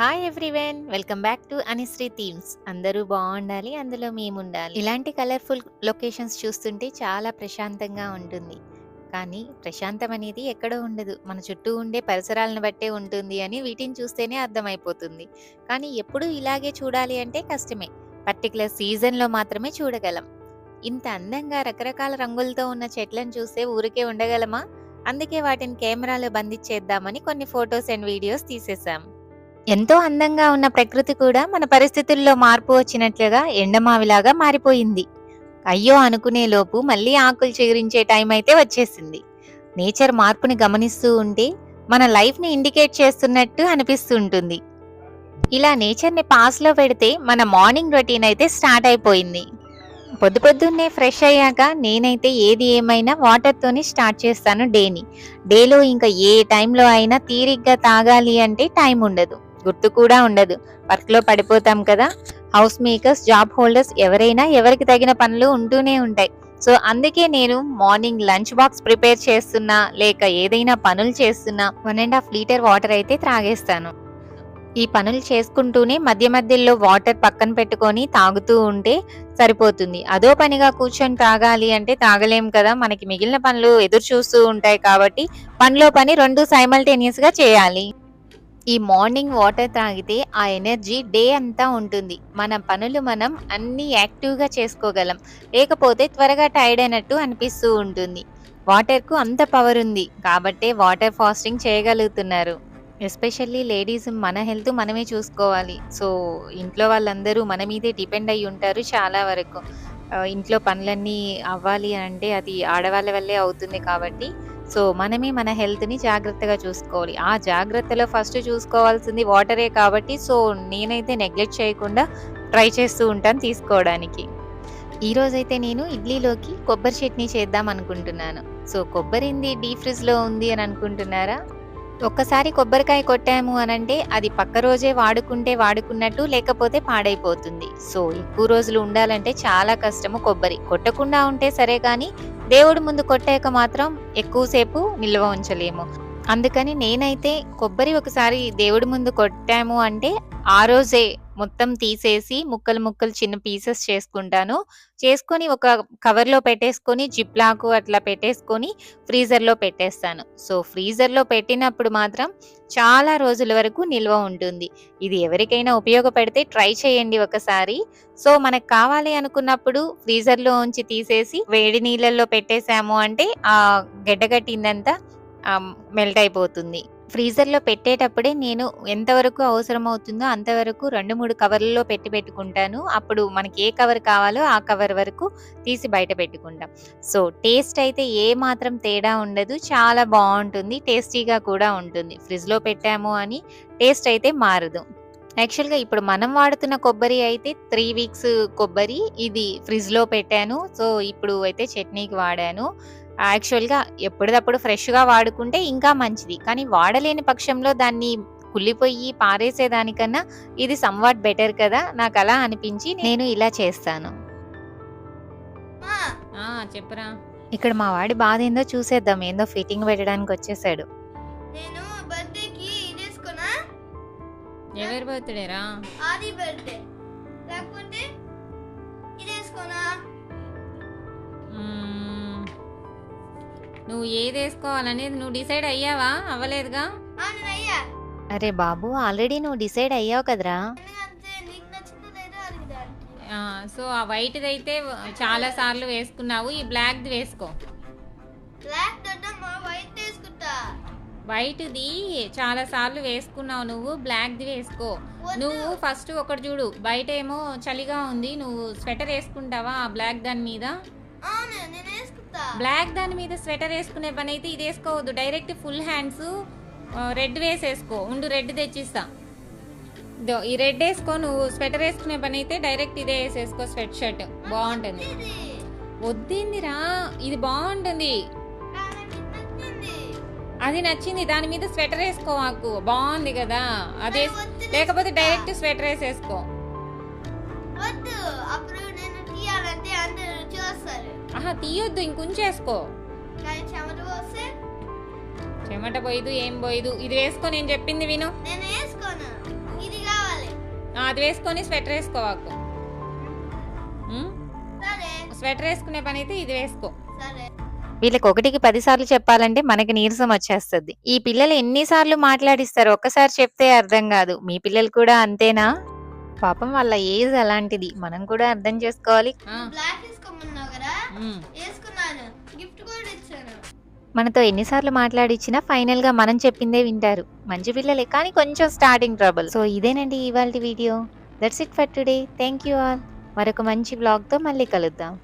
Hi everyone welcome back to Anishree themes అందరూ బాగుండాలి అందులో మేము ఉండాలి ఇలాంటి కలర్ఫుల్ లొకేషన్స్ చూస్తుంటే చాలా ప్రశాంతంగా ఉంటుంది. కానీ ప్రశాంతం అనేది ఎక్కడో ఉండదు. మన చుట్టూ ఉండే పరిసరాలను బట్టే ఉంటుంది అని వీటిని చూస్తేనే అర్థమైపోతుంది. కానీ ఎప్పుడూ ఇలాగే చూడాలి అంటే కష్టమే. పర్టికులర్ సీజన్లో మాత్రమే చూడగలం. ఇంత అందంగా రకరకాల రంగులతో ఉన్న చెట్లను చూస్తే ఊరికే ఉండగలమా? అందుకే వాటిని కెమెరాలో బంధించేద్దామని కొన్ని ఫొటోస్ అండ్ వీడియోస్ తీసేసాం ఎంతో అందంగా ఉన్న ప్రకృతి కూడా మన పరిస్థితుల్లో మార్పు వచ్చినట్లుగా ఎండమావిలాగా మారిపోయింది. అయ్యో అనుకునే లోపు మళ్ళీ ఆకులు చిగురించే టైం అయితే వచ్చేసింది. నేచర్ మార్పుని గమనిస్తూ ఉంటే మన లైఫ్ని ఇండికేట్ చేస్తున్నట్టు అనిపిస్తూ ఉంటుంది ఇలా నేచర్ని పాస్లో పెడితే మన మార్నింగ్ రొటీన్ అయితే స్టార్ట్ అయిపోయింది. పొద్దు పొద్దున్నే ఫ్రెష్ అయ్యాక నేనైతే ఏది ఏమైనా వాటర్తోనే స్టార్ట్ చేస్తాను డేని డేలో ఇంకా ఏ టైంలో అయినా తీరిగ్గా తాగాలి అంటే టైం ఉండదు. గుర్తు కూడా ఉండదు. వర్క్లో పడిపోతాం కదా. హౌస్ మేకర్స్ జాబ్ హోల్డర్స్ ఎవరైనా ఎవరికి తగిన పనులు ఉంటూనే ఉంటాయి. సో అందుకే నేను మార్నింగ్ లంచ్ బాక్స్ ప్రిపేర్ చేస్తున్నా లేక ఏదైనా పనులు చేస్తున్నా one and half litre water అయితే త్రాగేస్తాను. ఈ పనులు చేసుకుంటూనే మధ్య మధ్యలో వాటర్ పక్కన పెట్టుకొని తాగుతూ ఉంటే సరిపోతుంది. అదో పనిగా కూర్చొని తాగాలి అంటే తాగలేం కదా. మనకి మిగిలిన పనులు ఎదురు చూస్తూ ఉంటాయి కాబట్టి పనిలో పని రెండు సైమల్టేనియస్గా చేయాలి. ఈ మార్నింగ్ వాటర్ తాగితే ఆ ఎనర్జీ డే అంతా ఉంటుంది. మన పనులు మనం అన్ని యాక్టివ్గా చేసుకోగలం. లేకపోతే త్వరగా టైర్డ్ అయినట్టు అనిపిస్తూ ఉంటుంది. వాటర్కు అంత పవర్ ఉంది. కాబట్టే వాటర్ ఫాస్టింగ్ చేయగలుగుతున్నారు. ఎస్పెషల్లీ లేడీస్ మన హెల్త్ మనమే చూసుకోవాలి. సో ఇంట్లో వాళ్ళందరూ మన మీదే డిపెండ్ అయి ఉంటారు చాలా వరకు. ఇంట్లో పనులన్నీ అవ్వాలి అంటే అది ఆడవాళ్ళ వల్లే అవుతుంది కాబట్టి సో మనమే మన హెల్త్‌ని జాగ్రత్తగా చూసుకోవాలి. ఆ జాగ్రత్తలో ఫస్ట్ చూసుకోవాల్సింది వాటరే కాబట్టి సో నేనైతే నెగ్లెక్ట్ చేయకుండా ట్రై చేస్తూ ఉంటాను తీసుకోవడానికి. ఈరోజైతే నేను ఇడ్లీలోకి కొబ్బరి చట్నీ చేద్దాం అనుకుంటున్నాను. సో కొబ్బరింది డీప్ ఫ్రిడ్జ్‌లో ఉంది అని అనుకుంటున్నారా? ఒక్కసారి కొబ్బరికాయ కొట్టాము అనంటే అది పక్క రోజే వాడుకుంటే వాడుకున్నట్టు లేకపోతే పాడైపోతుంది. సో ఎక్కువ రోజులు ఉండాలంటే చాలా కష్టము కొబ్బరి. కొట్టకుండా ఉంటే సరే కానీ దేవుడు ముందు కొట్టాక మాత్రం ఎక్కువసేపు నిల్వ ఉంచలేము. అందుకని నేనైతే కొబ్బరి ఒకసారి దేవుడి ముందు కొట్టాము అంటే ఆ రోజే మొత్తం తీసేసి ముక్కలు ముక్కలు చిన్న పీసెస్ చేసుకుంటాను. చేసుకొని ఒక కవర్‌లో పెట్టేసుకొని జిప్‌లాకు అట్లా పెట్టేసుకొని ఫ్రీజర్‌లో పెట్టేస్తాను. సో ఫ్రీజర్‌లో పెట్టినప్పుడు మాత్రం చాలా రోజుల వరకు నిల్వ ఉంటుంది. ఇది ఎవరికైనా ఉపయోగపడితే ట్రై చేయండి ఒకసారి. సో మనకు కావాలి అనుకున్నప్పుడు ఫ్రీజర్‌లో ఉంచి తీసేసి వేడి నీళ్ళల్లో పెట్టేసాము అంటే ఆ గడ్డగట్టిందంతా మెల్ట్ అయిపోతుంది. ఫ్రీజర్‌లో పెట్టేటప్పుడే నేను ఎంతవరకు అవసరం అవుతుందో అంతవరకు 2, 3 కవర్లలో పెట్టి పెట్టుకుంటాను. అప్పుడు మనకి ఏ కవర్ కావాలో ఆ కవర్ వరకు తీసి బయట పెట్టుకుంటాం. సో టేస్ట్ అయితే ఏ మాత్రం తేడా ఉండదు. చాలా బాగుంటుంది టేస్టీగా కూడా ఉంటుంది. ఫ్రిడ్జ్‌లో పెట్టాము అని టేస్ట్ అయితే మారదు. యాక్చువల్‌గా ఇప్పుడు మనం వాడుతున్న కొబ్బరి అయితే త్రీ వీక్స్ కొబ్బరి. ఇది ఫ్రిడ్జ్‌లో పెట్టాను. సో ఇప్పుడు అయితే చట్నీకి వాడాను. యాక్చువల్‌గా ఎప్పటిదప్పుడు ఫ్రెష్‌గా వాడుకుంటే ఇంకా మంచిది. కానీ వాడలేని పక్షంలో దాన్ని కుళ్ళిపోయి పారేసేదానికన్నా ఇది సమ్‌వాట్ బెటర్ కదా! నాకలా అనిపించి నేను ఇలా చేస్తాను. చెప్పురా. ఇక్కడ మా వాడి బాధేందో చూసేద్దాం. ఏందో ఫిట్టింగ్ పెట్టడానికి వచ్చేసాడు. నేను బర్త్డేకి ఇదేసుకోనా ఎవరి బర్త్‌డేరా? ఆది బర్త్డే లేకపోతే నువ్వు ఏది వేసుకోవాలనేది నువ్వు డిసైడ్ అయ్యావా? అవ్వలేదుగా? అరే బాబు! ఆల్రెడీ నువ్వు డిసైడ్ అయ్యావు కదరా! సో ఆ వైట్ది అయితే చాలా సార్లు వేసుకున్నావు ఈ బ్లాక్ది వేసుకో. వైట్ది చాలా సార్లు వేసుకున్నావు నువ్వు బ్లాక్ది వేసుకో. నువ్వు ఫస్ట్ ఒకటి చూడు బయట ఏమో చలిగా ఉంది నువ్వు స్వెటర్ వేసుకుంటావా ఆ బ్లాక్ దాని మీద? బ్లాక్ దాని మీద స్వెటర్ వేసుకునే పని అయితే ఇది వేసుకోవద్దు. డైరెక్ట్ ఫుల్ హ్యాండ్స్ రెడ్ వేసేసుకో. ఉండు రెడ్ తెచ్చిస్తా. ఈ రెడ్ వేసుకో నువ్వు స్వెటర్ వేసుకునే పని అయితే డైరెక్ట్ ఇదే వేసేసుకో స్వెట్ షర్ట్ బాగుంటుంది. వద్దిందిరా ఇది బాగుంటుంది. అది నచ్చింది. దాని మీద స్వెటర్ వేసుకో మాకు బాగుంది కదా. అదే లేకపోతే. డైరెక్ట్ స్వెటర్ వేసేసుకో. ఆహా తీయొద్దు ఇంకొంచేసుకో చెమట పోయిదు ఏం పోయిదు? ఇది వేసుకో నేను చెప్పింది విను. నేను వేసుకోను. ఇది అది వేసుకొని స్వెటర్ వేసుకోవాకు. స్వెటర్ వేసుకునే పని అయితే ఇది వేసుకో. సరే. వీళ్ళకి ఒకటికి పది సార్లు చెప్పాలంటే మనకి నీరసం వచ్చేస్తుంది. ఈ పిల్లలు ఎన్నిసార్లు మాట్లాడిస్తారు? ఒక్కసారి చెప్తే అర్థం కాదు. మీ పిల్లలు కూడా అంతేనా? పాపం వాళ్ళ ఏజ్ అలాంటిది. మనం కూడా అర్థం చేసుకోవాలి ఆ, బ్లాక్ వేసుకోమన్నావు కదా ఉమ్. వేసుకున్నాను. గిఫ్ట్ కూడా ఇచ్చాను. మనతో ఎన్నిసార్లు మాట్లాడిచ్చినా ఫైనల్గా మనం చెప్పిందే వింటారు. మంచి పిల్లలే కానీ కొంచెం స్టార్టింగ్ ట్రబుల్ సో ఇదేనండి ఇవాళ video. That's it for today thank you all మరొక మంచి బ్లాగ్తో మళ్ళీ కలుద్దాం.